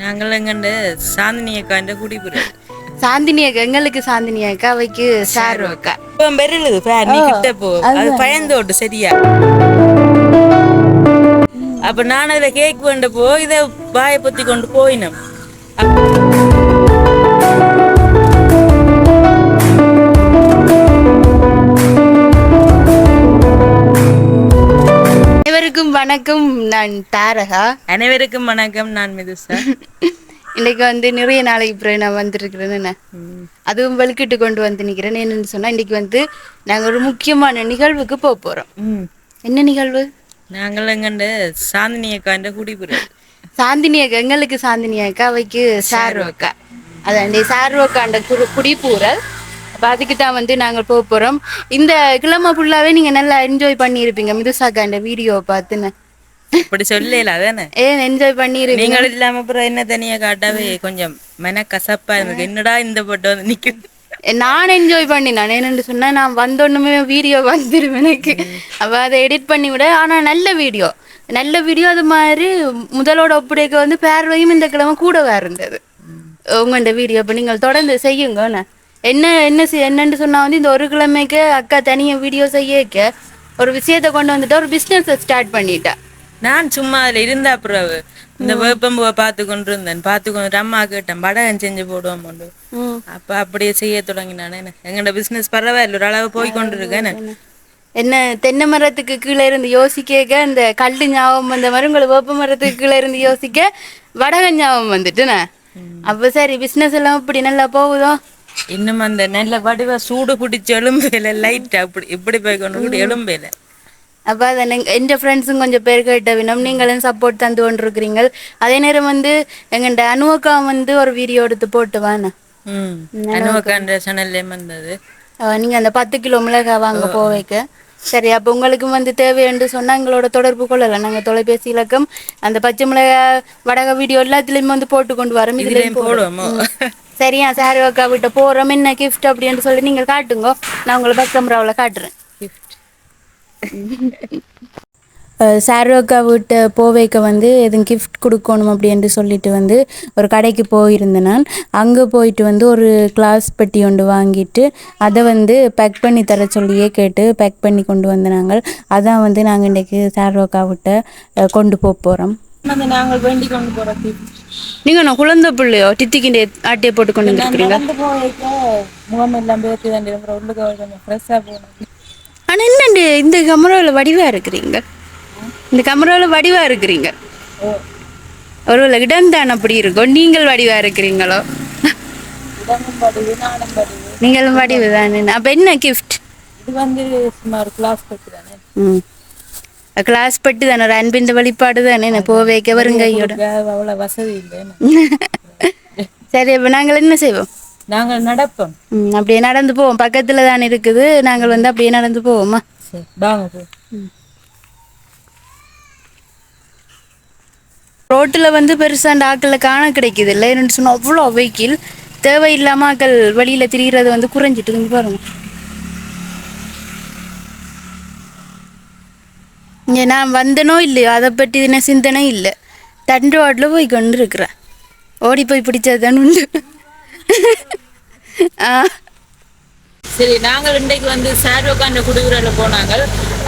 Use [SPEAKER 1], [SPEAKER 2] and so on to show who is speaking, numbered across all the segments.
[SPEAKER 1] நாங்கள் எங்கண்டு சாந்தினி அக்காண்ட குடிபுறது
[SPEAKER 2] சாந்தினி அக்கா எங்களுக்கு சாந்தினி அக்கா அவைக்கு சாரு அக்கா.
[SPEAKER 1] இப்போ பெருளுது ஃபேன் நீ கிட்ட போ. அது பயந்து ஓட்டு சரியா. அப்ப நான் அதுல கேக் வேண்ட போ இத வாய பொத்தி கொண்டு போயினோம்.
[SPEAKER 2] அனைவருக்கும் வணக்கம். நான் தாரகா.
[SPEAKER 1] அனைவருக்கும் வணக்கம் நான் மிதுசா.
[SPEAKER 2] இன்னைக்கு வந்து நிறைய நாளைக்கு பிறகு நான் வந்திருக்கிறேன் என்ன அதுவும் வெளுக்கிட்டு கொண்டு வந்து நிற்கிறேன். என்னன்னு சொன்னா இன்னைக்கு வந்து நாங்க ஒரு முக்கியமான நிகழ்வுக்கு போக போறோம். என்ன நிகழ்வு?
[SPEAKER 1] நாங்கள் எங்கண்டு சாந்தினி அக்காண்ட குடிபுறது
[SPEAKER 2] சாந்தினி அக்கா எங்களுக்கு சாந்தினி அக்கா அவைக்கு சாரு அக்கா. அதான் சாரு அக்காண்ட குரு குடிப்பூரல் அப்போ அதுக்கு தான் வந்து நாங்கள் போக போகிறோம் இந்த கிழமை ஃபுல்லாகவே நீங்கள் நல்லா என்ஜாய் பண்ணியிருப்பீங்க. மிதுசாக்காண்ட வீடியோ பார்த்துன்னு.
[SPEAKER 1] அப்படி சொல்லல அதானே?
[SPEAKER 2] ஏன் என்ஜாய் பண்ணியிருப்பீங்க
[SPEAKER 1] நீங்கள் இல்லாம அப்புறம் என்ன தனியா காட்டாவே கொஞ்சம் மன கசப்பா இருக்கு. என்னடா இந்த போட்டோ வந்து நிக்குது?
[SPEAKER 2] நான் என்ஜாய் பண்ணி நான் என்னென்னு சொன்னா நான் வந்தோன்னுமே வீடியோ வந்துடும் எனக்கு. அப்போ அதை எடிட் பண்ணி விட. ஆனால் நல்ல வீடியோ. நல்ல வீடியோ அது மாதிரி முதலோட ஒப்படைக்க வந்து பார்வையும் இந்த கிழமை கூடவா இருந்தது. உங்கள்ட வீடியோ இப்போ நீங்கள் தொடர்ந்து செய்யுங்க என்ன? என்ன என்னன்னு சொன்னா வந்து இந்த ஒரு கிழமைக்கு அக்கா தனியாக வீடியோ செய்யக்க ஒரு விஷயத்தை கொண்டு வந்துட்டு ஒரு பிஸ்னஸை ஸ்டார்ட் பண்ணிட்டா.
[SPEAKER 1] நான் சும்மா அதுல இருந்தா அப்புறம் இந்த வேப்பம்புவை பார்த்து கொண்டு இருந்தேன் பார்த்து கொண்டு அம்மா கேட்டேன் படகம் செஞ்சு போடுவோம் கொண்டு அப்ப அப்படியே செய்ய தொடங்கினானே. எங்கட பிசினஸ் பரவாயில்ல ஒரு அளவு போய் கொண்டு இருக்கேன்
[SPEAKER 2] என்ன? தென்னை மரத்துக்கு கீழே இருந்து யோசிக்க அந்த கல்லு ஞாபகம் வந்த மாதிரி உங்களுக்கு வேப்ப மரத்துக்கு கீழே இருந்து யோசிக்க வடக ஞாபகம் வந்துட்டுண்ணே அப்ப சரி பிசினஸ் எல்லாம் இப்படி நல்லா போகுதோ?
[SPEAKER 1] இன்னும் அந்த நல்ல வடிவ சூடு பிடிச்ச எலும்பையில லைட் அப்படி இப்படி போய் கொண்டு எலும்பையில.
[SPEAKER 2] அப்போ அதை எந்த ஃப்ரெண்ட்ஸும் கொஞ்சம் பேர் கேட்ட வினம் நீங்களும் சப்போர்ட் தந்து கொண்டிருக்கிறீங்க அதே நேரம் வந்து எங்கள்ட அனுவக்கா வந்து ஒரு வீடியோ எடுத்து போட்டு வாண்ணே.
[SPEAKER 1] ம். அனுவக்காண்ட சேனல்லேயும் வந்தது.
[SPEAKER 2] அஹ் நீங்க அந்த பத்து கிலோ மிளகாய் வாங்க போவைக்க. சரி அப்போ உங்களுக்கு வந்து தேவைன்னு சொன்னா எங்களோட தொடர்பு கொள்ளலாம். நாங்க தொலைபேசி இலக்கம் அந்த பச்சை மிளகாய் வடக வீடியோ எல்லாத்துலயும் வந்து போட்டு கொண்டு வரோம். இதுலயும் போடுவோம். சரியா சாரி அக்கா விட்ட போறோம். என்ன கிஃப்ட் அப்படின்னு சொல்லி நீங்க காட்டுங்க. நான் உங்களை பஸ் கேமராவில் காட்டுறேன். சாரோக்கா வீட்டை போவைக்க வந்து எதுவும் கிஃப்ட் கொடுக்கணும் அப்படின்னு சொல்லிட்டு வந்து ஒரு கடைக்கு போயிருந்தேன் நான். அங்கே போயிட்டு வந்து ஒரு கிளாஸ் பெட்டி ஒன்று வாங்கிட்டு அதை வந்து பேக் பண்ணி தர சொல்லியே கேட்டு பேக் பண்ணி கொண்டு வந்த நாங்கள். அதான் வந்து நாங்கள் இன்றைக்கி சாரோக்கா விட்ட கொண்டு போக போகிறோம்
[SPEAKER 1] நாங்கள் வேண்டி கொண்டு போறது
[SPEAKER 2] நீங்கள் நான் குழந்தை பிள்ளையோ? டித்திக்கிண்டே ஆட்டையை போட்டு கொண்டு வந்துருக்கிறீங்க
[SPEAKER 1] முகம் எல்லாம் பேர்த்து தான் உள்ளுக்கு கொஞ்சம் ஃப்ரெஷ்ஷாக போகணும்.
[SPEAKER 2] என்னண்டு இந்த கமராவில் வடிவாக இருக்கிறீங்க. இந்த கமராவில் வடிவாக இருக்கிறீங்க. ஒரு இடம் தான் அப்படி இருக்கும் நீங்கள் வடிவாக இருக்கிறீங்களோ? நீங்களும் வடிவு தானே. அப்போ என்ன கிஃப்ட்
[SPEAKER 1] இது வந்து சும்மா ஒரு கிளாஸ் பட்டு தானே.
[SPEAKER 2] ம். கிளாஸ் பட்டு தானே ஒரு அன்பின் வெளிப்பாடு தானே. என்ன போக வைக்க வருங்கையோட.
[SPEAKER 1] அவ்வளோ வசதி இல்லைன்னு
[SPEAKER 2] சரி அப்போ நாங்கள் என்ன செய்வோம்?
[SPEAKER 1] நாங்கள் நடப்போம்.
[SPEAKER 2] அப்படியே நடந்து போவோம். பக்கத்தில் தானே இருக்குது. நாங்கள் வந்து அப்படியே நடந்து போவோமா?
[SPEAKER 1] சரி வாங்க போ
[SPEAKER 2] ரோட்டில் வந்து பெருசாக ஆக்களை காண கிடைக்குது இல்லை என்னன்னு சொன்னால் அவ்வளோ வெஹிக்கிள் தேவையில்லாமல் ஆக்கள் வழியில் திரிகிறது வந்து குறைஞ்சிட்டு இங்க பாருங்க. இங்கே நான் வந்தனோ இல்லையோ அதை பற்றி என்ன சிந்தனை இல்லை. தண்டு ரோட்டில் போய் கொண்டு இருக்கிறேன் ஓடி போய் பிடிச்சது தானே உண்டு. ஆ.
[SPEAKER 1] சரி நாங்கள் இன்றைக்கு வந்து சாரோக்காண்ட குடியுரில் போனாங்க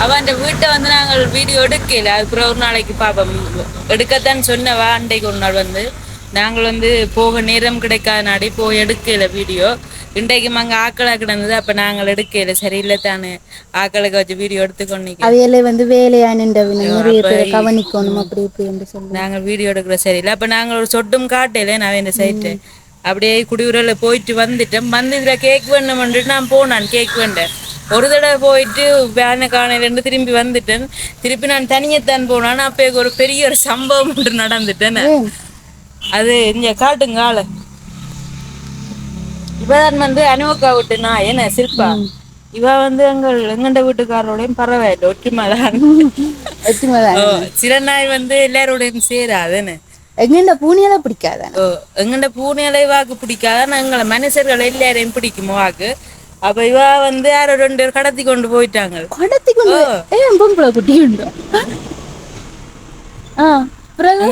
[SPEAKER 1] அவன் வீட்டை வந்து நாங்கள் வீடியோ எடுக்கல. அதுக்கப்புறம் ஒரு நாளைக்கு பார்ப்போம் எடுக்கத்தான் சொன்னவா அன்றைக்கு ஒரு நாள் வந்து. நாங்கள் வந்து போக நேரம் கிடைக்காத நாடி போய் எடுக்கல வீடியோ. இன்றைக்கு அங்கே ஆக்களாக கிடந்தது அப்போ நாங்கள் எடுக்கல. சரியில்லை தானே ஆக்களுக்கு வச்சு வீடியோ எடுத்துக்கொண்டு
[SPEAKER 2] அவையில வந்து வேலையா பேரை கவனிக்கணும் அப்படி இப்படி
[SPEAKER 1] நாங்கள் வீடியோ எடுக்கிற சரியில்லை அப்போ நாங்கள் ஒரு சொட்டும் காட்டல நான் இந்த சைட்டு அப்படியே குடியுரில் போயிட்டு வந்துட்டேன். வந்து இதில் கேக் வேணுமென்று நான் போனான் கேக் வேண்டேன் ஒரு தடவை போயிட்டு வேனை காணையிலேருந்து திரும்பி வந்துட்டேன். திருப்பி நான் தனியத்தான் போனான். அப்போ ஒரு பெரிய ஒரு சம்பவம் ஒன்று நடந்துட்டேன். அது இங்கே காட்டுங்க ஆளு. இவதான் வந்து அனுவக்கா விட்டு நான் என்ன சில்பா இவ வந்து எங்கள் எங்கண்ட வீட்டுக்காரோடையும் பரவாயில்லை ஒற்றுமைதான் சில நாய் வந்து எல்லாரோடையும் சேராதுன்னு
[SPEAKER 2] எங்கேண்ட பூனியெல்லாம் பிடிக்காத?
[SPEAKER 1] ஓ, எங்கண்ட பூனைகளை வாக்கு பிடிக்காத? எங்களை மனுஷர்கள் எல்லாரையும் பிடிக்குமோ வாக்கு அப்ப இவ வந்து யாரோ ரெண்டு பேர் கடத்தி கொண்டு போயிட்டாங்க.
[SPEAKER 2] கடத்தி கொண்டு ஏன் பொம்பளை குட்டி உண்டு.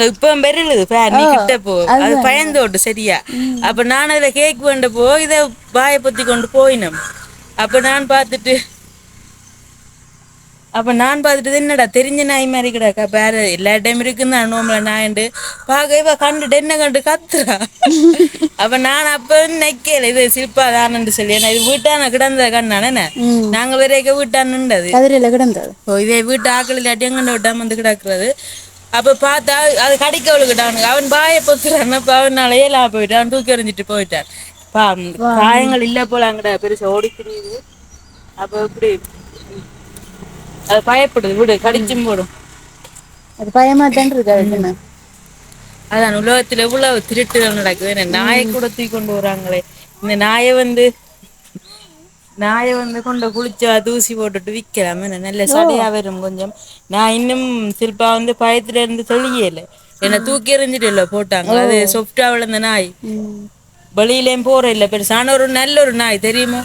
[SPEAKER 1] இப்ப பெருளுது ஃபேன் நீ
[SPEAKER 2] ஓ,
[SPEAKER 1] கிட்ட போ. அது
[SPEAKER 2] அதுதான்.
[SPEAKER 1] பயந்தோட்டு சரியா? அப்ப நான் அதுல கேக் வேண்ட போ இத வாயை பொத்தி கொண்டு போயினோம். அப்ப நான் பார்த்துட்டு அப்ப நான் பார்த்துட்டு என்னடா தெரிஞ்ச நாய் மாதிரி கிடக்கா வேற எல்லா டைம் இருக்குன்னு நோம்பல நாயண்டு பார்க்க இவ கண்டுட்டு என்ன கண்டு கத்துறா அப்ப நான் அப்ப நைக்கல இது சில்பா தானு சொல்லி ஏன்னா இது வீட்டான கிடந்த கண்ணானே. நாங்க வரைக்க வீட்டானுண்டது
[SPEAKER 2] கதிரையில கிடந்தது
[SPEAKER 1] ஓ இதே வீட்டு ஆக்கள் இல்லாட்டி எங்கண்ட விட்டாம வந்து கிடக்குறது அப்ப பார்த்தா அது கடிக்க அவளுக்கிட்டானுங்க அவன் பாய பொத்துறான் அப்ப அவனால ஏலா போயிட்டான் தூக்கி எறிஞ்சிட்டு போயிட்டான் பா காயங்கள் இல்ல போல அங்கட பெருசா ஓடி திரியுது அப்ப இப்படி அது பயப்படுது. விடு கடிச்சும் போடும்.
[SPEAKER 2] அது பயமா தான் இருக்கு
[SPEAKER 1] அதான் உலகத்துல எவ்வளவு திருட்டுகள் நடக்குது. என்ன நாயை கூட தூக்கி கொண்டு வராங்களே. இந்த நாயை வந்து நாயை வந்து கொண்டு குளிச்சா தூசி போட்டுட்டு விக்கலாம் என்ன நல்ல சடையா வரும் கொஞ்சம். நான் இன்னும் சில்பா வந்து பயத்துல இருந்து தெளியல. என்ன தூக்கி எறிஞ்சிட்டு போட்டாங்க. அது சொஃப்டா விழுந்த நாய். வெளியிலேயும் போற இல்ல. பெருசான ஒரு நல்ல ஒரு நாய். தெரியுமா?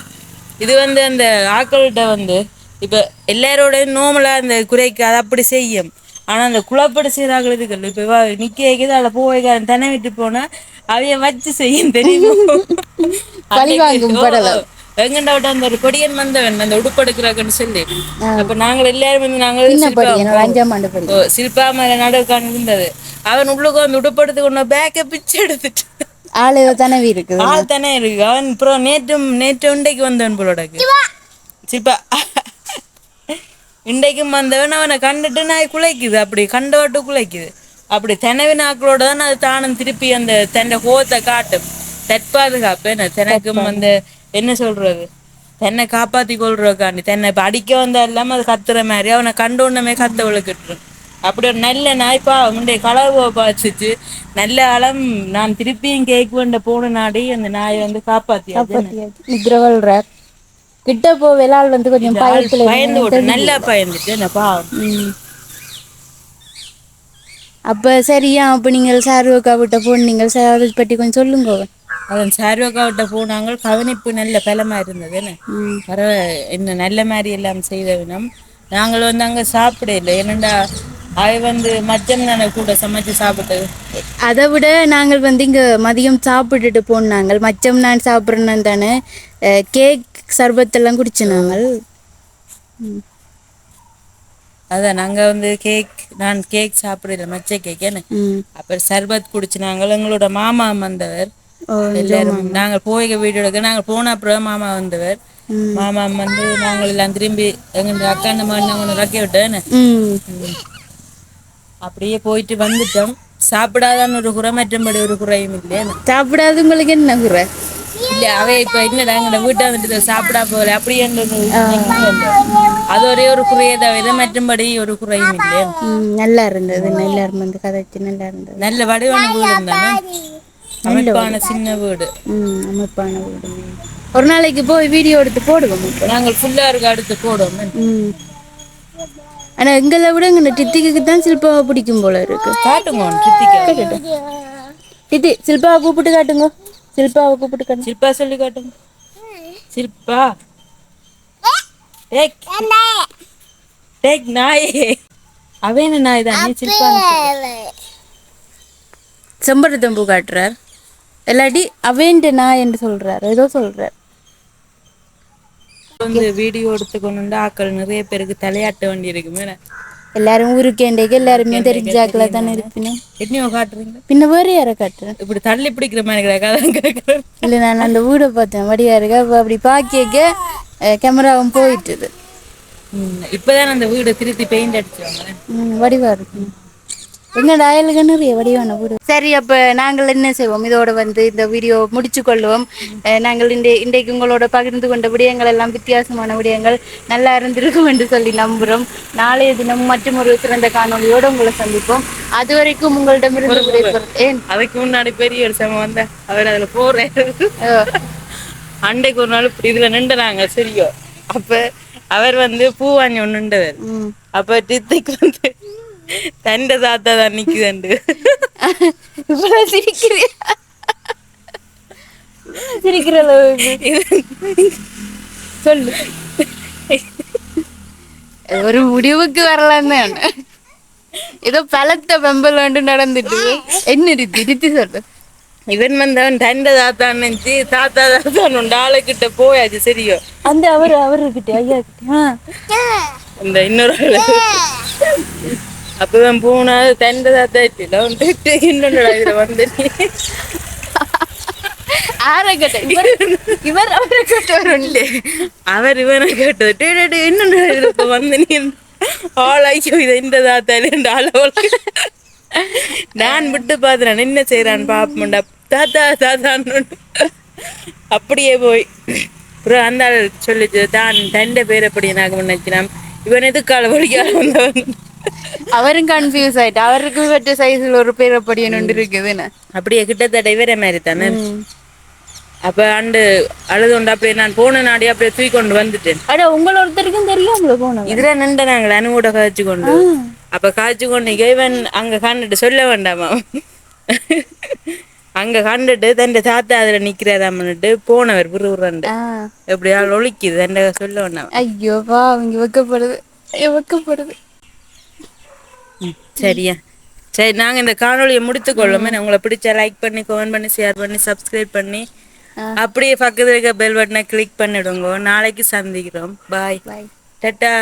[SPEAKER 1] இது வந்து அந்த ஆக்கள்கிட்ட வந்து இப்ப எல்லாரோட நோமலா அந்த குறைக்கு அது அப்படி செய்யும். ஆனா அந்த குழப்படி செய்யறாங்க இதுகள் இப்ப இவ நிக்க வைக்குது அதுல போய் தன விட்டு போனா அவைய வச்சு செய்யும் தெரியுமா?
[SPEAKER 2] பழி வாங்கும் படலம்.
[SPEAKER 1] எங்கண்டா விட்டு அந்த ஒரு கொடியன் வந்தவன் அந்த உடுப்படுக்கிறாங்கன்னு சொல்லி. அப்ப நாங்கள் எல்லாரும் வந்து நாங்கள் சில்பா- சில்பா மேல நடுக்கான் இருந்தது. அவன் உள்ளுக்கு வந்து உடுப்படுத்து கொண்டு பேக்க பிச்சு எடுத்துட்டு.
[SPEAKER 2] ஆளு தனவி இருக்குது.
[SPEAKER 1] ஆள் தானே இருக்கு. அவன் அப்புறம் நேற்றும் நேற்று இண்டைக்கு வந்தவன் போலோடக்கு சிப்பா இண்டைக்கும் வந்தவன் அவனை கண்டுட்டு நாய் குலைக்குது அப்படி கண்டவட்டு குலைக்குது. அப்படி தெனவி நாக்களோட தான் அது தானும் திருப்பி அந்த தன்னை கோத்தை காட்டும். தற்பாதுகாப்பு என்ன? தனக்கும் அந்த என்ன சொல்றது? தன்னை காப்பாத்தி கொள்றதுக்காண்டி தன்னை இப்ப அடிக்க வந்தா இல்லாம அது கத்துற மாதிரி அவனை கண்ட உடனே கத்த விழுக்கிட்டு அப்படி ஒரு நல்ல நாய்ப்பா முந்தைய கலவை பாய்ச்சிச்சு நல்ல அளம் நான் திருப்பியும் கேக் வேண்ட போன நாடி அந்த நாயை வந்து
[SPEAKER 2] வல்றார் கிட்ட போ வெளால் வந்து கொஞ்சம் பயத்துல
[SPEAKER 1] பயந்து நல்லா பயந்துட்டு என்னப்பா.
[SPEAKER 2] அப்ப சரியா அப்ப நீங்கள் சாருவக்கா விட்ட போன் நீங்கள் சார் அதை பற்றி கொஞ்சம் சொல்லுங்க.
[SPEAKER 1] அதன் சார்வக்காவிட்ட போனாங்க கவனிப்பு நல்ல பலமா இருந்தது என்ன. பரவ என்ன நல்ல மாதிரி எல்லாம் செய்தவினம் நாங்கள் வந்து அங்க சாப்பிட இல்லை ஏனண்டா அவை வந்து மச்சம் தானே கூட சமைச்சு சாப்பிட்டது.
[SPEAKER 2] அதை விட நாங்கள் வந்து இங்க மதியம் சாப்பிட்டுட்டு போனாங்க மச்சம் நான் சாப்பிட்றேன்னு தானே கேக் சர்பத்தெல்லாம் குடிச்சு நாங்கள்.
[SPEAKER 1] அதான் நாங்க வந்து கேக் நான் கேக் சாப்பிடல மச்ச கேக் என்ன. அப்புறம் சர்பத் குடிச்சு நாங்கள். எங்களோட மாமா வந்தவர். எல்லாரும் நாங்கள் போய் வீடு எடுக்க நாங்கள் போன அப்புறம் மாமா வந்தவர். மாமா வந்து நாங்கள் எல்லாம் திரும்பி எங்க அக்கா அந்த மாதிரி ரக்கி விட்டேன்னு. அப்படியே போயிட்டு வந்துட்டோம். சாப்பிடாதான்னு ஒரு குறை மற்றபடி ஒரு குறையும் இல்லையா.
[SPEAKER 2] சாப்பிடாத உங்களுக்கு என்ன குறை?
[SPEAKER 1] இல்ல அவ இப்ப என்னடா எங்கட வீட்டை வந்துட்டு சாப்பிடா போல அப்படியே அது ஒரே ஒரு குறையை தவிர மற்றபடி ஒரு குறையும் இல்லையா.
[SPEAKER 2] ம், நல்லா இருந்தது நல்லா இருந்தது கதைச்சு நல்லா இருந்தது.
[SPEAKER 1] நல்ல வடிவான வீடு. தானே அமைப்பான சின்ன வீடு.
[SPEAKER 2] அமைப்பான வீடு. ஒரு நாளைக்கு போய் வீடியோ எடுத்து போடுவோம்.
[SPEAKER 1] நாங்கள் ஃபுல்லா இருக்க அடுத்து போடுவோம்.
[SPEAKER 2] ம் ஆனா எங்களை விட எங்க டித்திக்கு தான் சில்பாவை பிடிக்கும் போல இருக்கு.
[SPEAKER 1] காட்டுங்க
[SPEAKER 2] டித்தி சில்பாவை கூப்பிட்டு காட்டுங்க. சில்பாவை கூப்பிட்டு காட்டுங்க.
[SPEAKER 1] சில்பா சொல்லி காட்டுங்க. சில்பா. டேக். டேக் நாய். அவன் நாய் தான்? சொல்லு.
[SPEAKER 2] செம்பருத்தம்பூ காட்டுறார். இல்லாட்டி அவேண்ட நான் என்று சொல்றார். ஏதோ சொல்றார்.
[SPEAKER 1] வந்து வீடியோ எடுத்து கொண்டு வந்து ஆக்கள் நிறைய பேருக்கு தலையாட்ட வேண்டி இருக்குமே.
[SPEAKER 2] எல்லாரும் ஊருக்கேண்டேக்கு எல்லாருமே தெரிஞ்சாக்கள தானே. இருப்பினும்
[SPEAKER 1] எத்தனையோ காட்டுறீங்க?
[SPEAKER 2] பின்ன வேறு யாரை காட்டுறேன்?
[SPEAKER 1] இப்படி தள்ளி பிடிக்கிற மாதிரி கேட்குறேன்.
[SPEAKER 2] இல்லை நான் அந்த வீடை பார்த்தேன். வடியா இருக்க? அப்போ அப்படி பாக்கியக்க கேமராவும் போயிட்டுது.
[SPEAKER 1] இப்பதான் அந்த வீடு திருத்தி பெயிண்ட் அடிச்சாங்க
[SPEAKER 2] ம், வடிவா இருக்கு எங்கடா அயலுக்கு நிறைய வடிவான வீடு சரி அப்ப நாங்கள் என்ன செய்வோம்? இதோட வந்து இந்த வீடியோ முடிச்சு கொள்வோம் அஹ், நாங்கள் இந்த இன்றைக்கு உங்களோட பகிர்ந்து கொண்ட விடயங்கள் எல்லாம் வித்தியாசமான விடயங்கள் நல்லா இருந்திருக்கும் என்று சொல்லி நம்புறோம். நாளைய தினம் மற்றும் ஒரு சிறந்த காணொளியோடு உங்களை சந்திப்போம். அது வரைக்கும் உங்களிடமிருந்து ஏன்?
[SPEAKER 1] அதுக்கு முன்னாடி பெரிய ஒரு சமம் வந்த அவர் அதுல
[SPEAKER 2] அஹ்,
[SPEAKER 1] அண்டைக்கு ஒரு நாள் இதுல நின்றுறாங்க சரியோ. அப்ப அவர் வந்து பூ வாங்கி
[SPEAKER 2] ம்.
[SPEAKER 1] அப்ப டித்திக்கு வந்து தண்டை தாத்தா தான் நிக்குதண்டு
[SPEAKER 2] சிரிக்கிற அளவுக்கு. சொல்லு. ஒரு முடிவுக்கு வரலான்னு ஏதோ பலத்த வெம்பல் வந்து நடந்துட்டு என்ன இருக்கு இடித்து சொல்லு
[SPEAKER 1] இவன் வந்தவன் தண்ட தாத்தான் நினைச்சு தாத்தா தாத்தான் உண்டு ஆளுக்கிட்ட போயாச்சு சரியோ.
[SPEAKER 2] அந்த அவர் அவர்கிட்ட ஐயா
[SPEAKER 1] இந்த இன்னொரு. அப்பதான் போனா தண்ட தாத்தா இல்ல வந்துட்டு இன்னொரு இதுல வந்து
[SPEAKER 2] ஆற கேட்ட இவர் இவர் அவரை கேட்டவர் உண்டு
[SPEAKER 1] அவர் இவனை கேட்டது இதுல இப்ப வந்து நீ ஆளாய்க்கோ இதை இந்த தாத்தா இல்ல ஆளவள் நான் விட்டு பாத்துறேன் என்ன செய்யறான் பாப்போம்டா தாத்தா தாத்தான்னு அப்படியே போய் அப்புறம் அந்த சொல்லிச்சு தான் தண்ட பேர் எப்படி எனக்கு நினைச்சினான் இவன் எதுக்கால வழிக்கால வந்தவன்
[SPEAKER 2] அவரும் கன்ஃபியூஸ் ஆயிட்டு அவருக்கு வெட்ட சைஸ்ல ஒரு பேர் அப்படி ஒன்று இருக்குதுன்னு
[SPEAKER 1] அப்படியே கிட்டத்தட்ட இவரே மாதிரி தானே? அப்ப அண்டு அழுது கொண்டு அப்படியே நான் போன நாடி அப்படியே தூக்கி கொண்டு வந்துட்டேன்.
[SPEAKER 2] அட உங்கள ஒருத்தருக்கும் தெரியும் உங்களை போனோம்
[SPEAKER 1] இதுல நின்று நாங்கள் அனுவோட காய்ச்சி கொண்டு அப்ப காய்ச்சி கொண்டு இவன் அங்க கண்டுட்டு சொல்ல வேண்டாமா? அங்க கண்டுட்டு தன் தாத்தா அதுல நிக்கிறாராமன்னுட்டு போனவர் புருவரண்டு எப்படியா ஒழிக்குது தண்ட சொல்ல வேண்டாம்.
[SPEAKER 2] ஐயோ வா அவங்க வெக்கப்படுது வெக்கப்படுது.
[SPEAKER 1] சரியா. சரி நாங்க இந்த காணொளியை முடித்துக் கொள்ளுமே. உங்களை பிடிச்சா லைக் பண்ணி கமெண்ட் பண்ணி ஷேர் பண்ணி சப்ஸ்கிரைப் பண்ணி அப்படியே பக்கத்துல இருக்க பெல் பட்டனை கிளிக் பண்ணிடுங்க. நாளைக்கு சந்திக்கிறோம். பாய்
[SPEAKER 2] பாய்
[SPEAKER 1] டட்டா